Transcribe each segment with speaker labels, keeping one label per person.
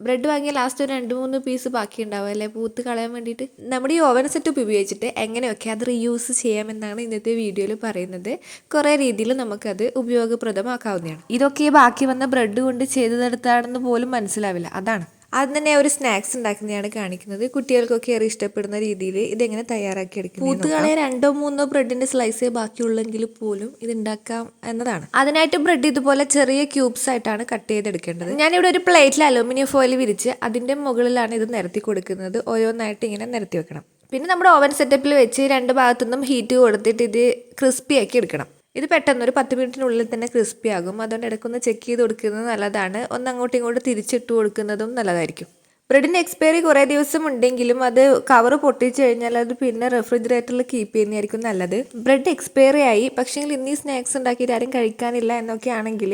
Speaker 1: Bread വാങ്ങിയ last ഒരു രണ്ട് മൂന്ന് പീസ് ബാക്കി ഉണ്ടാവും അല്ലേ? പൂത്ത് കളയാൻ വേണ്ടിയിട്ട്. നമ്മുടെ ഈ ഓവൻ സെറ്റപ്പ് ഉപയോഗിച്ചിട്ട് എങ്ങനെയൊക്കെ അത് റീയൂസ് ചെയ്യാമെന്നാണ് ഇന്നത്തെ വീഡിയോയിൽ പറയുന്നത്. കുറേ രീതിയിൽ നമുക്കത് ഉപയോഗപ്രദമാക്കാവുന്നതാണ്. ഇതൊക്കെ ബാക്കി വന്ന ബ്രെഡ് കൊണ്ട് ചെയ്തെടുത്താണെന്ന് പോലും മനസ്സിലാവില്ല. അതാണ്. അത് തന്നെ ഒരു സ്നാക്സ് ഉണ്ടാക്കുന്നതാണ് കാണിക്കുന്നത്. കുട്ടികൾക്കൊക്കെ ഏറെ ഇഷ്ടപ്പെടുന്ന രീതിയിൽ ഇതെങ്ങനെ തയ്യാറാക്കി എടുക്കുന്നത് പൂത്തുകളെ രണ്ടോ മൂന്നോ ബ്രെഡിന്റെ സ്ലൈസേ ബാക്കിയുള്ളെങ്കിൽ പോലും ഇത് ഉണ്ടാക്കാം എന്നതാണ്. അതിനായിട്ട് ബ്രെഡ് ഇതുപോലെ ചെറിയ ക്യൂബ്സ് ആയിട്ടാണ് കട്ട് ചെയ്തെടുക്കേണ്ടത്. ഞാനിവിടെ ഒരു പ്ലേറ്റിൽ അലൂമിനിയം ഫോയിൽ വിരിച്ച് അതിന്റെ മുകളിലാണ് ഇത് നിരത്തി കൊടുക്കുന്നത്. ഓരോന്നായിട്ട് ഇങ്ങനെ നിരത്തി വെക്കണം. പിന്നെ നമ്മുടെ ഓവൻ സെറ്റപ്പിൽ വെച്ച് രണ്ട് ഭാഗത്തുനിന്നും ഹീറ്റ് കൊടുത്തിട്ട് ഇത് ക്രിസ്പി ആക്കി എടുക്കണം. ഇത് പെട്ടെന്ന് ഒരു പത്ത് മിനിറ്റിനുള്ളിൽ തന്നെ ക്രിസ്പി ആകും അതുകൊണ്ട് ഇടയ്ക്കൊന്ന് ചെക്ക് ചെയ്ത് കൊടുക്കുന്നത് നല്ലതാണ്. ഒന്ന് അങ്ങോട്ടും ഇങ്ങോട്ടും തിരിച്ചിട്ട് കൊടുക്കുന്നതും നല്ലതായിരിക്കും. ബ്രെഡിന് എക്സ്പയറി കുറേ ദിവസം ഉണ്ടെങ്കിലും അത് കവർ പൊട്ടിച്ച് കഴിഞ്ഞാൽ അത് പിന്നെ റെഫ്രിജറേറ്ററിൽ കീപ്പ് ചെയ്യുന്നതായിരിക്കും നല്ലത്. ബ്രെഡ് എക്സ്പയറി ആയി. പക്ഷേ ഇന്ന് സ്നാക്സ് ഉണ്ടാക്കിയിട്ട് ആരും കഴിക്കാനില്ല എന്നൊക്കെ ആണെങ്കിൽ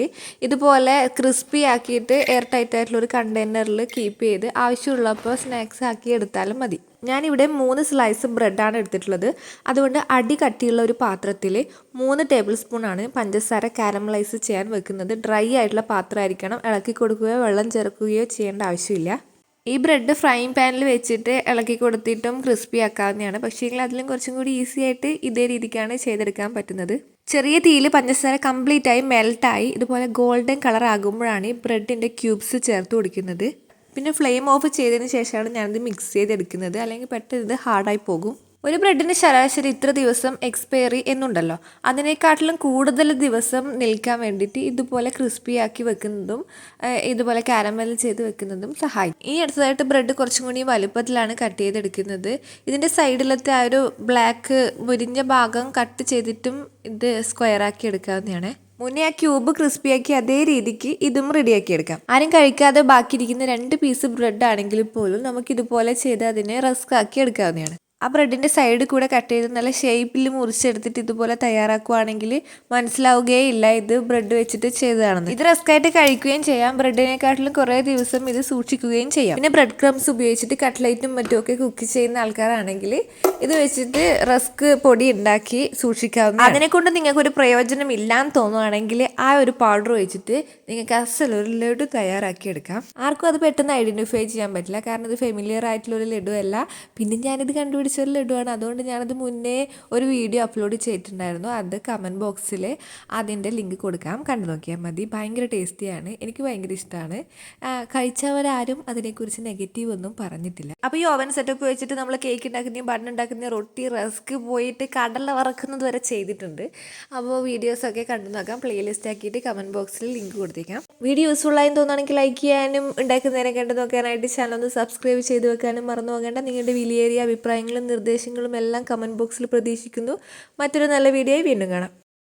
Speaker 1: ഇതുപോലെ ക്രിസ്പി ആക്കിയിട്ട് എയർ ടൈറ്റ് ആയിട്ടുള്ള ഒരു കണ്ടെയ്നറിൽ കീപ്പ് ചെയ്ത് ആവശ്യമുള്ളപ്പോൾ സ്നാക്സ് ആക്കി എടുത്താലും മതി. ഞാനിവിടെ മൂന്ന് സ്ലൈസ് ബ്രെഡാണ് എടുത്തിട്ടുള്ളത്. അതുകൊണ്ട് അടി കട്ടിയുള്ള ഒരു പാത്രത്തിൽ മൂന്ന് ടേബിൾ സ്പൂണാണ് പഞ്ചസാര കാരമലൈസ് ചെയ്യാൻ വെക്കുന്നത്. ഡ്രൈ ആയിട്ടുള്ള പാത്രമായിരിക്കണം. ഇളക്കി കൊടുക്കുകയോ വെള്ളം ചേർക്കുകയോ ചെയ്യേണ്ട ആവശ്യമില്ല. ഈ ബ്രെഡ് ഫ്രൈങ് പാനിൽ വെച്ചിട്ട് ഇളക്കി കൊടുത്തിട്ടും ക്രിസ്പി ആക്കാവുന്നതാണ്. പക്ഷേ അതിലും കുറച്ചും കൂടി ഈസി ആയിട്ട് ഇതേ രീതിക്കാണ് ചെയ്തെടുക്കാൻ പറ്റുന്നത്. ചെറിയ തീയിൽ പഞ്ചസാര കംപ്ലീറ്റ് ആയി മെൽട്ടായി ഇതുപോലെ ഗോൾഡൻ കളർ ആകുമ്പോഴാണ് ഈ ബ്രെഡിന്റെ ക്യൂബ്സ് ചേർത്ത് കൊടുക്കുന്നത്. പിന്നെ ഫ്ലെയിം ഓഫ് ചെയ്തതിന് ശേഷമാണ് ഞാനിത് മിക്സ് ചെയ്തെടുക്കുന്നത്. അല്ലെങ്കിൽ പെട്ടെന്ന് ഇത് ഹാർഡായി പോകും. ഒരു ബ്രെഡിന് ശരാശരി ഇത്ര ദിവസം എക്സ്പയറി എന്നുണ്ടല്ലോ. അതിനേക്കാട്ടിലും കൂടുതൽ ദിവസം നിൽക്കാൻ വേണ്ടിയിട്ട് ഇതുപോലെ ക്രിസ്പി ആക്കി വെക്കുന്നതും ഇതുപോലെ കാരമൽ ചെയ്ത് വെക്കുന്നതും സഹായിക്കും. ഈ അടുത്തതായിട്ട് ബ്രെഡ് കുറച്ചും കൂടി വലുപ്പത്തിലാണ് കട്ട് ചെയ്തെടുക്കുന്നത്. ഇതിന്റെ സൈഡിലത്തെ ആ ഒരു ബ്ലാക്ക് മുരിഞ്ഞ ഭാഗം കട്ട് ചെയ്തിട്ടും ഇത് സ്ക്വയർ ആക്കി എടുക്കാവുന്നതാണ്. മുന്നേ ആ ക്യൂബ് ക്രിസ്പിയാക്കി അതേ രീതിക്ക് ഇതും റെഡിയാക്കി എടുക്കാം. ആരും കഴിക്കാതെ ബാക്കിയിരിക്കുന്ന രണ്ട് പീസ് ബ്രെഡ് ആണെങ്കിൽ പോലും നമുക്ക് ഇതുപോലെ ചെയ്ത് അതിനെ റസ്ക് ആക്കി എടുക്കാവുന്നതാണ്. ആ ബ്രെഡിന്റെ സൈഡ് കൂടെ കട്ട് ചെയ്ത് നല്ല ഷേപ്പിൽ മുറിച്ചെടുത്തിട്ട് ഇതുപോലെ തയ്യാറാക്കുവാണെങ്കിൽ മനസ്സിലാവുകയില്ല ഇത് ബ്രെഡ് വെച്ചിട്ട് ചെയ്തതാണെന്ന്. ഇത് റസ്ക്കായിട്ട് കഴിക്കുകയും ചെയ്യാം. ബ്രെഡിനെക്കാട്ടിലും കുറേ ദിവസം ഇത് സൂക്ഷിക്കുകയും ചെയ്യാം. പിന്നെ ബ്രെഡ് ക്രംസ് ഉപയോഗിച്ചിട്ട് കട്ട്ലൈറ്റും മറ്റുമൊക്കെ കുക്ക് ചെയ്യുന്ന ആൾക്കാരാണെങ്കിൽ ഇത് വെച്ചിട്ട് റസ്ക് പൊടി ഉണ്ടാക്കി സൂക്ഷിക്കാവുന്ന അതിനെ കൊണ്ട് നിങ്ങൾക്ക് ഒരു പ്രയോജനം ഇല്ലാന്ന് തോന്നുവാണെങ്കിൽ ആ ഒരു പൗഡർ വെച്ചിട്ട് നിങ്ങൾക്ക് അസലൊരു ലഡു തയ്യാറാക്കി എടുക്കാം ആർക്കും അത് പെട്ടെന്ന് ഐഡന്റിഫൈ ചെയ്യാൻ പറ്റില്ല. കാരണം ഇത് ഫെമിലിയർ ആയിട്ടുള്ള ഒരു ലഡു അല്ല പിന്നെ ഞാനിത് കണ്ടുപിടിച്ചൊരു ലഡുവാണ് അതുകൊണ്ട് ഞാനത് മുന്നേ ഒരു വീഡിയോ അപ്ലോഡ് ചെയ്തിട്ടുണ്ടായിരുന്നു. അത് കമന്റ് ബോക്സിൽ അതിന്റെ ലിങ്ക് കൊടുക്കാം. കണ്ടു നോക്കിയാൽ മതി. ഭയങ്കര ടേസ്റ്റിയാണ്. എനിക്ക് ഭയങ്കര ഇഷ്ടമാണ്. കഴിച്ചവരാരും അതിനെക്കുറിച്ച് നെഗറ്റീവ് ഒന്നും പറഞ്ഞിട്ടില്ല. അപ്പോൾ ഈ ഓവൻ സെറ്റപ്പ് വെച്ചിട്ട് നമ്മൾ കേക്ക് ഉണ്ടാക്കുന്നതും ബൺ ഉണ്ടാക്കുന്ന റൊട്ടി റസ്ക് പോയിട്ട് കടല വറക്കുന്നത് വരെ ചെയ്തിട്ടുണ്ട്. അപ്പോൾ വീഡിയോസൊക്കെ കണ്ടു നോക്കാം. പ്ലേലിസ്റ്റ് ആക്കിയിട്ട് കമന്റ് ബോക്സിൽ ലിങ്ക് കൊടുത്തേക്കാം. വീഡിയോ യൂസ്ഫുൾ ആയി തോന്നുകയാണെങ്കിൽ ലൈക്ക് ചെയ്യാനും ഉണ്ടാക്കുന്നതിനെ കണ്ടു നോക്കാനായിട്ട് ചാനൽ ഒന്ന് സബ്സ്ക്രൈബ് ചെയ്ത് വെക്കാനും മറന്നു പോകേണ്ട. നിങ്ങളുടെ വിലയേറിയ നിർദ്ദേശങ്ങളും എല്ലാം കമന്റ് ബോക്സിൽ പ്രതീക്ഷിക്കുന്നു. മറ്റൊരു നല്ല വീഡിയോ വീണ്ടും കാണാം.